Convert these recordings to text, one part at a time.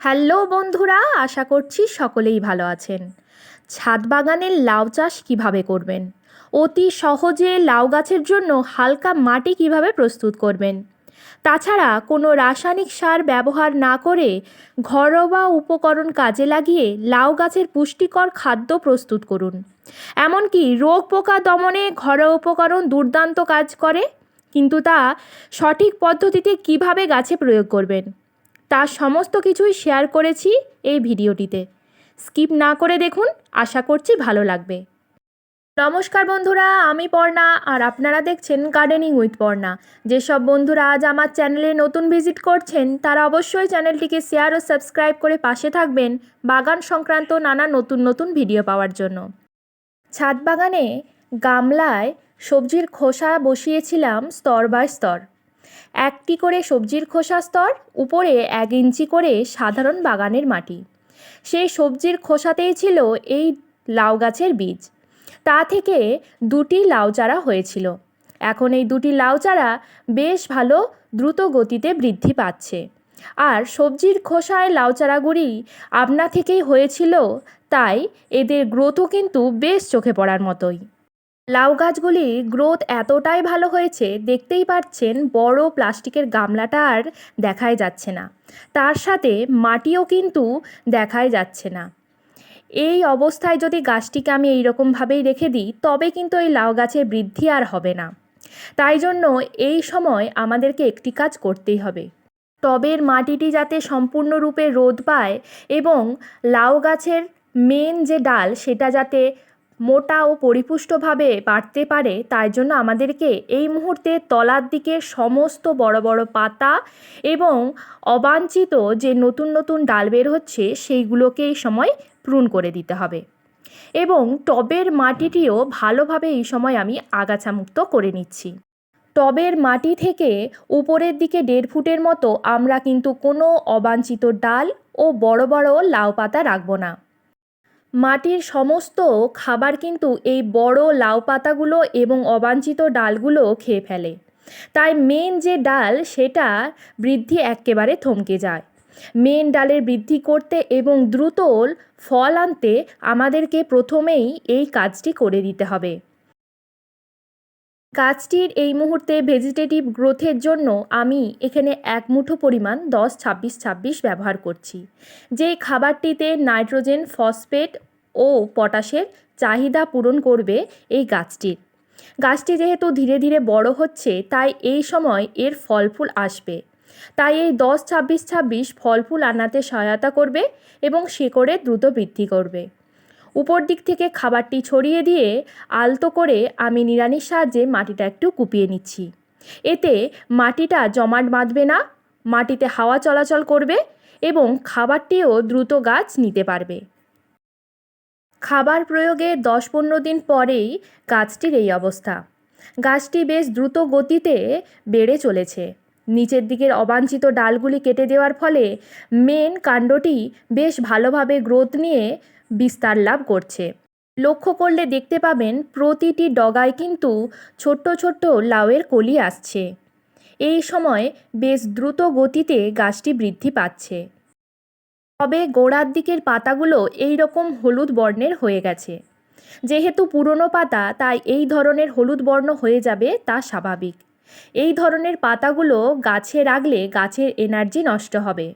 Hello বন্ধুরা, আশা করছি সকলেই ভালো আছেন। ছাদ বাগানের লাউ চাষ কীভাবে করবেন? অতি সহজে লাউ গাছের জন্য হালকা মাটি কীভাবে প্রস্তুত করবেন? তাছাড়া কোনো রাসায়নিক সার ব্যবহার না করে ঘরোয়া উপকরণ কাজে লাগিয়ে লাউ গাছের পুষ্টিকর খাদ্য প্রস্তুত করুন। এমনকি রোগ পোকা দমনে ঘরোয়া উপকরণ দুর্দান্ত কাজ করে, কিন্তু তা সঠিক পদ্ধতিতে কীভাবে গাছে প্রয়োগ করবেন? তার সমস্ত কিছুই শেয়ার করেছি এই ভিডিওটিতে। স্কিপ না করে দেখুন, আশা করছি ভালো লাগবে। নমস্কার বন্ধুরা, আমি পর্ণা, আর আপনারা দেখছেন গার্ডেনিং উইথ পর্ণা। যেসব বন্ধুরা আজ আমার চ্যানেলে নতুন ভিজিট করছেন, তারা অবশ্যই চ্যানেলটিকে শেয়ার ও সাবস্ক্রাইব করে পাশে থাকবেন বাগান সংক্রান্ত নানা নতুন নতুন ভিডিও পাওয়ার জন্য। ছাদ বাগানে গামলায় সবজির খোসা বসিয়েছিলাম স্তর বাই স্তর। একটি করে সবজির খোসা স্তর, উপরে এক ইঞ্চি করে সাধারণ বাগানের মাটি। সেই সবজির খোসাতেই ছিল এই লাউ গাছের বীজ। তা থেকে দুটি লাউ চারা হয়েছিল। এখন এই দুটি লাউ চারা বেশ ভালো দ্রুত গতিতে বৃদ্ধি পাচ্ছে। আর সবজির খোসায় লাউ চারাগুলি আপনা থেকেই হয়েছিল, তাই এদের গ্রোথও কিন্তু বেশ চোখে পড়ার মতোই। লাউ গাছগুলির গ্রোথ এতটাই ভালো হয়েছে, দেখতেই পাচ্ছেন বড় প্লাস্টিকের গামলাটা আর দেখাই যাচ্ছে না। তার সাথে মাটিও কিন্তু দেখাই যাচ্ছে না। এই অবস্থায় যদি গাছটিকে আমি এইরকমভাবেই রেখে দিই, তবে কিন্তু এই লাউ গাছের বৃদ্ধি আর হবে না। তাই জন্য এই সময় আমাদেরকে একটি কাজ করতেই হবে। টবের মাটিটি যাতে সম্পূর্ণরূপে রোদ পায় এবং লাউ গাছের মেন যে ডাল, সেটা যাতে মোটা ও পরিপুষ্টভাবে বাড়তে পারে, তাই জন্য আমাদেরকে এই মুহূর্তে তলার দিকে সমস্ত বড় বড় পাতা এবং অবাঞ্ছিত যে নতুন নতুন ডাল বের হচ্ছে, সেইগুলোকে এই সময় প্রুন করে দিতে হবে। এবং টবের মাটিটিও ভালোভাবে এই সময় আমি আগাছামুক্ত করে নিচ্ছি। টবের মাটি থেকে উপরের দিকে দেড় ফুটের মতো আমরা কিন্তু কোনো অবাঞ্ছিত ডাল ও বড় বড় লাউ পাতা রাখব না। মাটির সমস্ত খাবার কিন্তু এই বড় লাউ পাতাগুলো এবং অবাঞ্ছিত ডালগুলো খেয়ে ফেলে। তাই মেন যে ডাল, সেটা বৃদ্ধি একেবারে থমকে যায়। মেন ডালের বৃদ্ধি করতে এবং দ্রুত ফল আনতে আমাদেরকে প্রথমেই এই কাজটি করে দিতে হবে। গাছটির এই মুহূর্তে ভেজিটেটিভ গ্রোথের জন্য আমি এখানে এক মুঠো পরিমাণ দশ ছাব্বিশ ছাব্বিশ ব্যবহার করছি। যেই খাবারটিতে নাইট্রোজেন, ফসফেট ও পটাশের চাহিদা পূরণ করবে এই গাছটির। গাছটি যেহেতু ধীরে ধীরে বড় হচ্ছে, তাই এই সময় এর ফল ফুল আসবে। তাই এই দশ ছাব্বিশ ছাব্বিশ ফল ফুল আনাতে সহায়তা করবে এবং শেকড়ে দ্রুত বৃদ্ধি করবে। উপর দিক থেকে খাবারটি ছড়িয়ে দিয়ে আলতো করে আমি নিড়ানির সাহায্যে মাটিটা একটু কুপিয়ে নিচ্ছি। এতে মাটিটা জমাট বাঁধবে না, মাটিতে হাওয়া চলাচল করবে এবং খাবারটিও দ্রুত গাছ নিতে পারবে। খাবার প্রয়োগে দশ পনেরো দিন পরেই গাছটির এই অবস্থা। গাছটি বেশ দ্রুত গতিতে বেড়ে চলেছে। নিচের দিকের অবাঞ্ছিত ডালগুলি কেটে দেওয়ার ফলে মেন কাণ্ডটি বেশ ভালোভাবে গ্রোথ নিয়ে বিস্তার লাভ করছে। লক্ষ্য করলে দেখতে পাবেন, প্রতিটি ডগায় কিন্তু ছোট্ট ছোট্ট লাউয়ের কলি আসছে। এই সময় বেশ দ্রুত গতিতে গাছটি বৃদ্ধি পাচ্ছে। তবে গোড়ার দিকের পাতাগুলো এই রকম হলুদ বর্ণের হয়ে গেছে। যেহেতু পুরনো পাতা, তাই এই ধরনের হলুদ বর্ণ হয়ে যাবে তা স্বাভাবিক। এই ধরনের পাতাগুলো গাছে রাখলে গাছের এনার্জি নষ্ট হবে।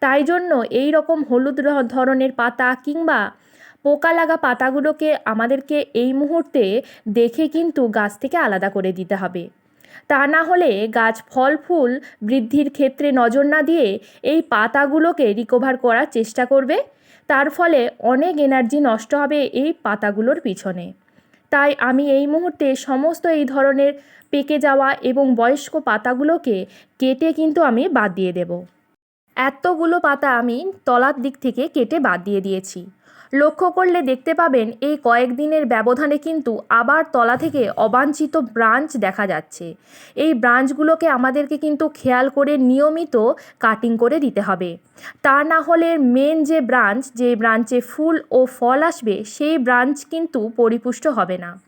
তাই জন্য এই রকম হলুদ ধরনের পাতা কিংবা পোকা লাগা পাতাগুলোকে আমাদেরকে এই মুহূর্তে দেখে কিন্তু গাছ থেকে আলাদা করে দিতে হবে। তা না হলে গাছ ফল, ফুল বৃদ্ধির ক্ষেত্রে নজর না দিয়ে এই পাতাগুলোকে রিকভার করার চেষ্টা করবে। তার ফলে অনেক এনার্জি নষ্ট হবে এই পাতাগুলোর পিছনে। তাই আমি এই মুহূর্তে সমস্ত এই ধরনের পেকে যাওয়া এবং বয়স্ক পাতাগুলোকে কেটে কিন্তু আমি বাদ দিয়ে দেব। এতগুলো পাতা আমি তলার দিক থেকে কেটে বাদ দিয়ে দিয়েছি। লক্ষ্য করলে দেখতে পাবেন এই কয়েকদিনের ব্যবধানে কিন্তু আবার তলা থেকে অবাঞ্ছিত ব্রাঞ্চ দেখা যাচ্ছে। এই ব্রাঞ্চগুলোকে আমাদেরকে কিন্তু খেয়াল করে নিয়মিত কাটিং করে দিতে হবে। তা না হলে মেন যে ব্রাঞ্চ, যে ব্রাঞ্চে ফুল ও ফল আসবে, সেই ব্রাঞ্চ কিন্তু পরিপুষ্ট হবে না।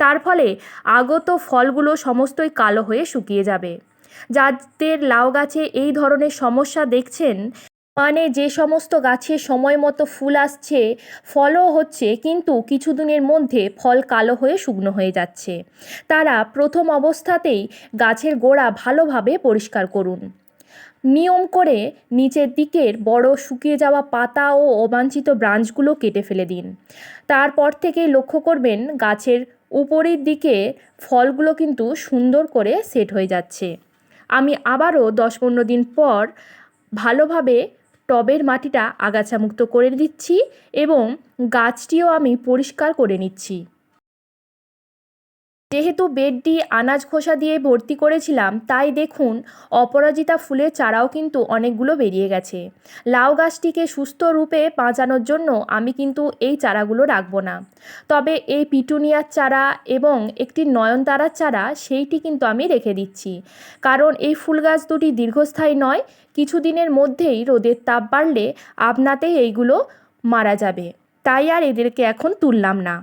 তার ফলে আগত ফলগুলো সমস্তই কালো হয়ে শুকিয়ে যাবে। যাদের লাউ গাছে এই ধরনের সমস্যা দেখছেন মানে যে সমস্ত গাছে সময় মতো ফুল আসছে, ফলও হচ্ছে, কিন্তু কিছুদিনের মধ্যে ফল কালো হয়ে শুকনো হয়ে যাচ্ছে। তারা প্রথম অবস্থাতেই গাছের গোড়া ভালোভাবে পরিষ্কার করুন। নিয়ম করে নিচের দিকের বড় শুকিয়ে যাওয়া পাতা ও অবাঞ্ছিত ব্রাঞ্চগুলো কেটে ফেলে দিন। তারপর থেকে লক্ষ্য করবেন গাছের উপরের দিকে ফলগুলো কিন্তু সুন্দর করে সেট হয়ে যাচ্ছে। আমি আবারও দশ পনেরো দিন পর ভালোভাবে টবের মাটিটা আগাছামুক্ত করে দিচ্ছি এবং গাছটিও আমি পরিষ্কার করে নিচ্ছি। যেহেতু বেডটি আনাজ খোসা দিয়ে ভর্তি করেছিলাম, তাই দেখুন, অপরাজিতা ফুলের চারাও কিন্তু অনেকগুলো বেরিয়ে গেছে। লাউ গাছটিকে সুস্থ রূপে বাঁচানোর জন্য আমি কিন্তু এই চারাগুলো রাখব না। তবে এই পিটুনিয়ার চারা এবং একটি নয়নতারার চারা, সেইটি কিন্তু আমি রেখে দিচ্ছি। কারণ এই ফুল গাছ দুটি দীর্ঘস্থায়ী নয়, কিছুদিনের মধ্যেই রোদের তাপ বাড়লে আপনাতেই এইগুলো মারা যাবে। তাই আর এদেরকে এখন তুললাম না।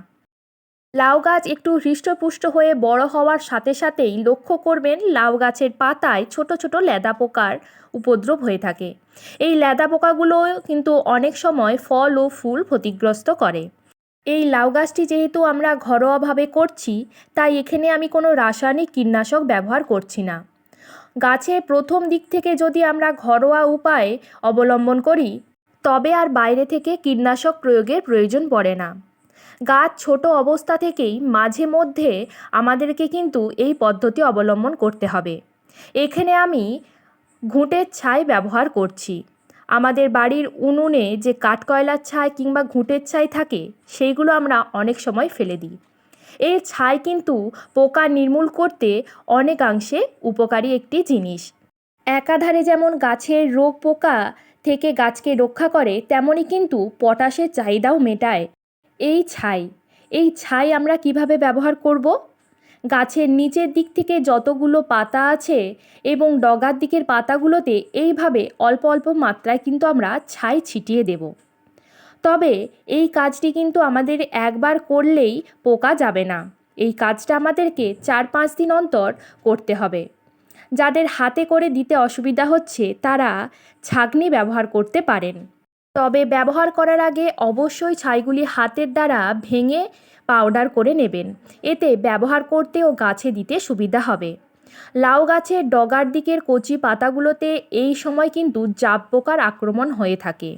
লাউ গাছ একটু হৃষ্টপুষ্ট হয়ে বড় হওয়ার সাথে সাথেই লক্ষ্য করবেন লাউ গাছের পাতায় ছোট ছোট লেদা পোকার উপদ্রব হয়ে থাকে। এই লেদা পোকাগুলো কিন্তু অনেক সময় ফল ও ফুল ক্ষতিগ্রস্ত করে। এই লাউ গাছটি যেহেতু আমরা ঘরোয়াভাবে করছি, তাই এখানে আমি কোনো রাসায়নিক কীটনাশক ব্যবহার করছি না। গাছে প্রথম দিক থেকে যদি আমরা ঘরোয়া উপায় অবলম্বন করি, তবে আর বাইরে থেকে কীটনাশক প্রয়োগের প্রয়োজন পড়ে না। গাছ ছোট অবস্থা থেকেই মাঝে মধ্যে আমাদেরকে কিন্তু এই পদ্ধতি অবলম্বন করতে হবে। এখানে আমি ঘুঁটের ছাই ব্যবহার করছি। আমাদের বাড়ির উনুনে যে কাঠকয়লার ছাই কিংবা ঘুঁটের ছাই থাকে, সেইগুলো আমরা অনেক সময় ফেলে দিই। এই ছাই কিন্তু পোকা নির্মূল করতে অনেকাংশে উপকারী একটি জিনিস। একাধারে যেমন গাছের রোগ পোকা থেকে গাছকে রক্ষা করে তেমনই কিন্তু পটাশের চাহিদাও মেটায়। এই ছাই এই ছাই আমরা কীভাবে ব্যবহার করব? গাছের নিচের দিক থেকে যতগুলো পাতা আছে এবং ডগার দিকের পাতাগুলোতে এইভাবে অল্প অল্প মাত্রায় কিন্তু আমরা ছাই ছিটিয়ে দেব। তবে এই কাজটি কিন্তু আমাদের একবার করলেই পোকা যাবে না। এই কাজটা আমাদেরকে চার পাঁচ দিন অন্তর করতে হবে। যাদের হাতে করে দিতে অসুবিধা হচ্ছে তারা ছাঁকনি ব্যবহার করতে পারেন। তবে ব্যবহার করার আগে অবশ্যই ছাইগুলি হাতের দ্বারা ভেঙে পাউডার করে নেবেন। এতে ব্যবহার করতে ও গাছে দিতে সুবিধা হবে। লাউ গাছের ডগার দিকের কচি পাতাগুলোতে এই সময় কিন্তু জাব পোকার আক্রমণ হয়ে থাকে।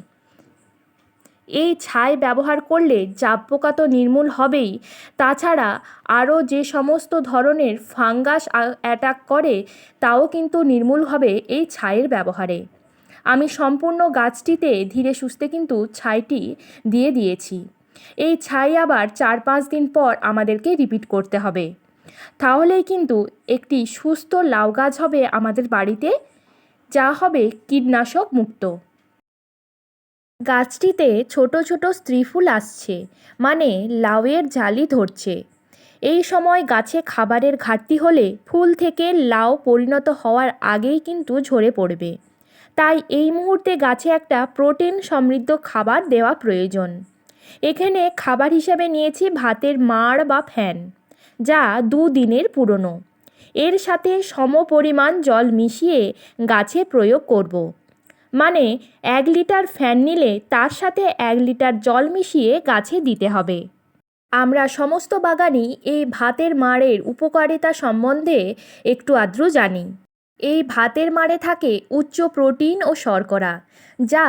এই ছাই ব্যবহার করলে জাব পোকা তো নির্মূল হবেই। তাছাড়া আরও যে সমস্ত ধরনের ফাঙ্গাস অ্যাটাক করে, তাও কিন্তু নির্মূল হবে এই ছাইয়ের ব্যবহারে। আমি সম্পূর্ণ গাছটিতে ধীরে সুস্থে কিন্তু ছাইটি দিয়ে দিয়েছি। এই ছাই আবার চার পাঁচ দিন পর আমাদেরকে রিপিট করতে হবে। তাহলেই কিন্তু একটি সুস্থ লাউ গাছ হবে আমাদের বাড়িতে, যা হবে কীটনাশক মুক্ত। গাছটিতে ছোট ছোট স্ত্রী ফুল আসছে মানে লাউয়ের জালি ধরছে। এই সময় গাছে খাবারের ঘাটতি হলে ফুল থেকে লাউ পরিণত হওয়ার আগেই কিন্তু ঝরে পড়বে। তাই এই মুহূর্তে গাছে একটা প্রোটিন সমৃদ্ধ খাবার দেওয়া প্রয়োজন। এখানে খাবার হিসাবে নিয়েছি ভাতের মাড় বা ফ্যান, যা দুদিনের পুরনো। এর সাথে সম পরিমাণ জল মিশিয়ে গাছে প্রয়োগ করব। মানে এক লিটার ফ্যান নিলে তার সাথে এক লিটার জল মিশিয়ে গাছে দিতে হবে। আমরা সমস্ত বাগানই এই ভাতের মাড়ের উপকারিতা সম্বন্ধে একটু আদ্র জানি। এই ভাতের মাড়ে থাকে উচ্চ প্রোটিন ও শর্করা, যা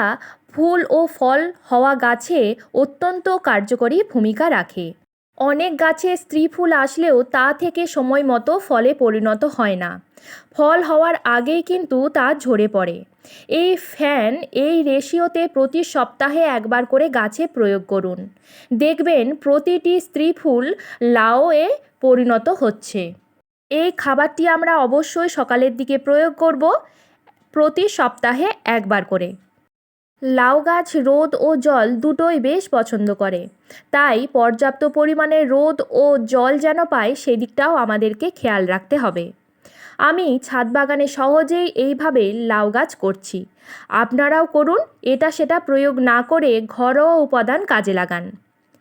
ফুল ও ফল হওয়া গাছে অত্যন্ত কার্যকরী ভূমিকা রাখে। অনেক গাছে স্ত্রী ফুল আসলেও তা থেকে সময় মতো ফলে পরিণত হয় না। ফল হওয়ার আগেই কিন্তু তা ঝরে পড়ে। এই ফ্যান এই রেশিওতে প্রতি সপ্তাহে একবার করে গাছে প্রয়োগ করুন। দেখবেন প্রতিটি স্ত্রী ফুল লাউয়ে পরিণত হচ্ছে। এই খাবারটি আমরা অবশ্যই সকালের দিকে প্রয়োগ করব প্রতি সপ্তাহে একবার করে। লাউ গাছ, রোদ ও জল দুটোই বেশ পছন্দ করে। তাই পর্যাপ্ত পরিমাণে রোদ ও জল যেন পায়, সেদিকটাও আমাদেরকে খেয়াল রাখতে হবে। আমি ছাদ বাগানে সহজেই এইভাবে লাউ গাছ করছি। আপনারাও করুন এটা সেটা প্রয়োগ না করে ঘরোয়া উপাদান কাজে লাগান।